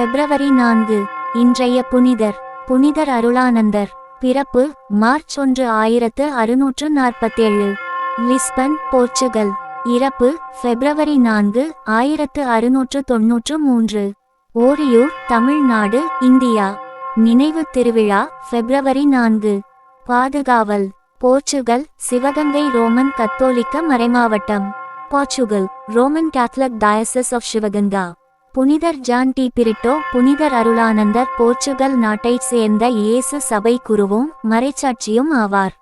பிப்ரவரி நான்கு இன்றைய புனிதர் புனிதர் அருளானந்தர். பிறப்பு மார்ச் ஒன்று ஆயிரத்து அறுநூற்று நாற்பத்தேழு. Lisbon Portugal. இறப்பு பிப்ரவரி நான்கு ஆயிரத்து அறுநூற்று தொன்னூற்று மூன்று. ஓரியூர் தமிழ்நாடு இந்தியா. நினைவு திருவிழா பிப்ரவரி நான்கு. பாதுகாவல். போர்ச்சுகல் சிவகங்கை ரோமன் கத்தோலிக்க மறைமாவட்டம். Portugal Roman Catholic diocese of Sivaganga. புனிதர் ஜான் டி பிரிட்டோ புனிதர் அருளானந்தர் போர்ச்சுகல் நாட்டைச் சேர்ந்த இயேசு சபை குருவும் மறைச்சாட்சியும் ஆவார்.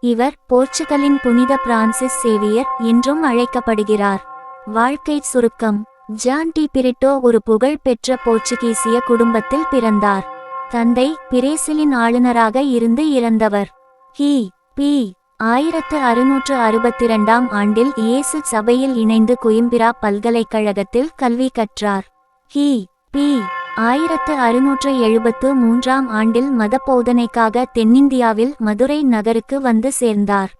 இவர் போர்ச்சுகலின் புனித பிரான்சிஸ் சேவியர் என்றும் அழைக்கப்படுகிறார். வாழ்க்கை சுருக்கம். ஜான் டி பிரிட்டோ ஒரு புகழ்பெற்ற போர்ச்சுகீசிய குடும்பத்தில் பிறந்தார். தந்தை பிரேசிலின் ஆளுநராக இருந்து இறந்தவர். ஹி. பி. ஆயிரத்து அறுநூற்று அறுபத்திரண்டாம் ஆண்டில் இயேசு சபையில் இணைந்து குயிம்பிரா பல்கலைக்கழகத்தில் கல்வி கற்றார். ஹி பி. ஆயிரத்து அறுநூற்று எழுபத்து மூன்றாம் ஆண்டில் மத போதனைக்காக தென்னிந்தியாவில் மதுரை நகருக்கு வந்து சேர்ந்தார்.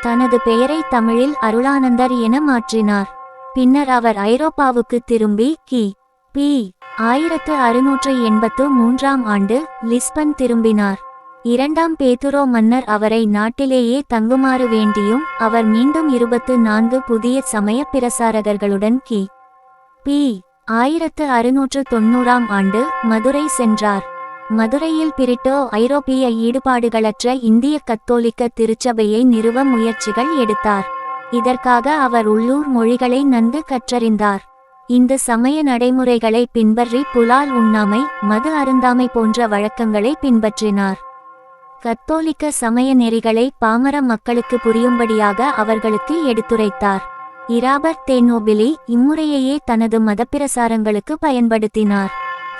தனது பெயரை தமிழில் அருளானந்தர் என மாற்றினார். பின்னர் அவர் ஐரோப்பாவுக்கு திரும்பி கி பி. ஆயிரத்து அறுநூற்று எண்பத்து மூன்றாம் ஆண்டு லிஸ்பன் திரும்பினார். இரண்டாம் பேதுரோ மன்னர் அவரை நாட்டிலேயே தங்குமாறு வேண்டியும் அவர் மீண்டும் இருபத்து நான்கு புதிய சமய பிரசாரகர்களுடன் கி. பி. ஆயிரத்து அறுநூற்று தொன்னூறாம் ஆண்டு மதுரை சென்றார். மதுரையில் பிரிட்டோ ஐரோப்பிய ஈடுபாடுகளற்ற இந்திய கத்தோலிக்க திருச்சபையை நிறுவ முயற்சிகள் எடுத்தார். இதற்காக அவர் உள்ளூர் மொழிகளை நன்கு கற்றறிந்தார். இந்த சமய நடைமுறைகளை பின்பற்றி புலால் உண்ணாமை மது அருந்தாமை போன்ற வழக்கங்களை பின்பற்றினார். கத்தோலிக்க சமய நெறிகளை பாமர மக்களுக்கு புரியும்படியாக அவர்களுக்கு எடுத்துரைத்தார். இராபர்ட் தேனோபிலி இம்முறையையே தனது மதப்பிரசாரங்களுக்கு பயன்படுத்தினார்.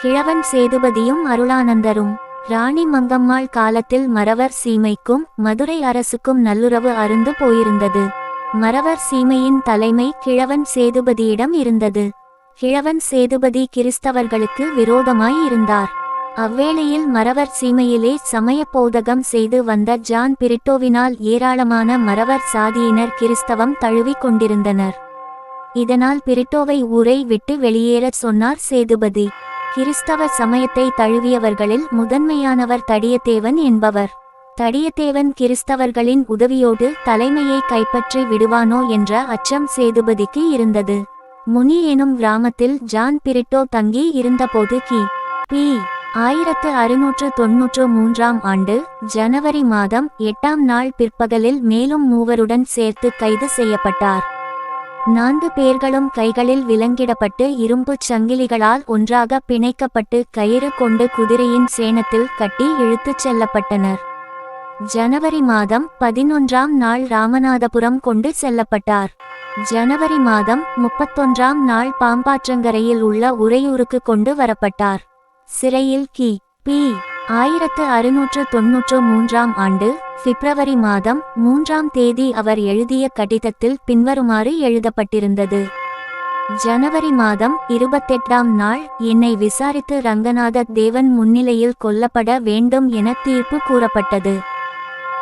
கிழவன் சேதுபதியும் அருளானந்தரும் ராணி மங்கம்மாள் காலத்தில் மறவர் சீமைக்கும் மதுரை அரசுக்கும் நல்லுறவு அருந்து போயிருந்தது. மறவர் சீமையின் தலைமை கிழவன் சேதுபதியிடம் இருந்தது. கிழவன் சேதுபதி கிறிஸ்தவர்களுக்கு விரோதமாய் இருந்தார். அவ்வேளையில் மறவர் சீமையிலே சமய போதகம் செய்து வந்த ஜான் பிரிட்டோவினால் ஏராளமான மறவர் சாதியினர் கிறிஸ்தவம் தழுவிக் கொண்டிருந்தனர். இதனால் பிரிட்டோவை ஊரை விட்டு வெளியேறச் சொன்னார் சேதுபதி. கிறிஸ்தவ சமயத்தை தழுவியவர்களில் முதன்மையானவர் தடியத்தேவன் என்பவர். தடியத்தேவன் கிறிஸ்தவர்களின் உதவியோடு தலைமையை கைப்பற்றி விடுவானோ என்ற அச்சம் சேதுபதிக்கு இருந்தது. முனி எனும் கிராமத்தில் ஜான் பிரிட்டோ தங்கி இருந்தபோது கி. பி. ஆயிரத்து அறுநூற்று தொன்னூற்று மூன்றாம் ஆண்டு ஜனவரி மாதம் எட்டாம் நாள் பிற்பகலில் மேலும் மூவருடன் சேர்த்து கைது செய்யப்பட்டார். நான்கு பேர்களும் கைகளில் விலங்கிடப்பட்டு இரும்புச் சங்கிலிகளால் ஒன்றாக பிணைக்கப்பட்டு கயிறு கொண்டு குதிரையின் சேணத்தில் கட்டி இழுத்துச் செல்லப்பட்டனர். ஜனவரி மாதம் பதினொன்றாம் நாள் ராமநாதபுரம் கொண்டு செல்லப்பட்டார். ஜனவரி மாதம் முப்பத்தொன்றாம் நாள் பாம்பாற்றங்கரையில் உள்ள உறையூருக்கு கொண்டு வரப்பட்டார். சிறையில் கி. பி. ஆயிரத்து அறுநூற்று தொன்னூற்று மூன்றாம் ஆண்டு பிப்ரவரி மாதம் மூன்றாம் தேதி அவர் எழுதிய கடிதத்தில் பின்வருமாறு எழுதப்பட்டிருந்தது. ஜனவரி மாதம் இருபத்தெட்டாம் நாள் என்னை விசாரித்து ரங்கநாத தேவன் முன்னிலையில் கொல்லப்பட வேண்டும் என தீர்ப்பு கூறப்பட்டது.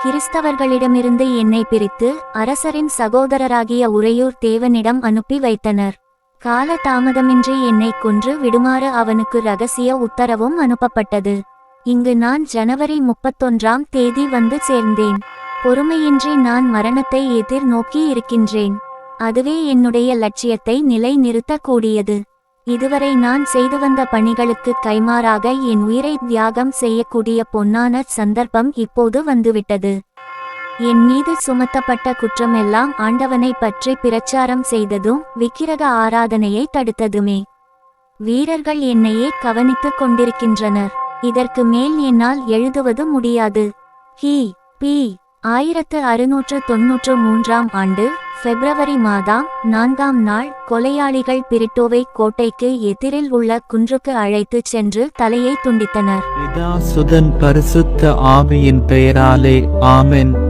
கிறிஸ்தவர்களிடமிருந்து என்னை பிரித்து அரசரின் சகோதரராகிய உறையூர் தேவனிடம் அனுப்பி வைத்தனர். கால தாமதமின்றி என்னை கொன்று விடுமாறு அவனுக்கு ரகசிய உத்தரவும் அனுப்பப்பட்டது. இங்கு நான் ஜனவரி முப்பத்தொன்றாம் தேதி வந்து சேர்ந்தேன். பொறுமையின்றி நான் மரணத்தை எதிர் நோக்கி இருக்கின்றேன். அதுவே என்னுடைய லட்சியத்தை நிலை நிறுத்தக்கூடியது இதுவரை நான் செய்து வந்த பணிகளுக்கு கைமாறாக என் உயிரை தியாகம் செய்யக்கூடிய பொன்னான சந்தர்ப்பம் இப்போது வந்துவிட்டது. என் மீது சுமத்தப்பட்ட குற்றமெல்லாம் ஆண்டவனை பற்றி பிரச்சாரம் செய்ததும் விக்கிரக ஆராதனையை தடுத்ததுமே. வீரர்கள் என்னையே கவனித்துக் கொண்டிருக்கின்றனர். இதற்கு மேல் என்னால் எழுதுவது முடியாது. ஹி பி ஆயிரத்து அறுநூற்று தொன்னூற்று மூன்றாம் ஆண்டு பிப்ரவரி மாதம் நான்காம் நாள் கொலையாளிகள் பிரிட்டோவை கோட்டைக்கு எதிரில் உள்ள குன்றுக்கு அழைத்துச் சென்று தலையை துண்டித்தனர். பரிசுத்த ஆவியின் பெயராலே ஆமென்.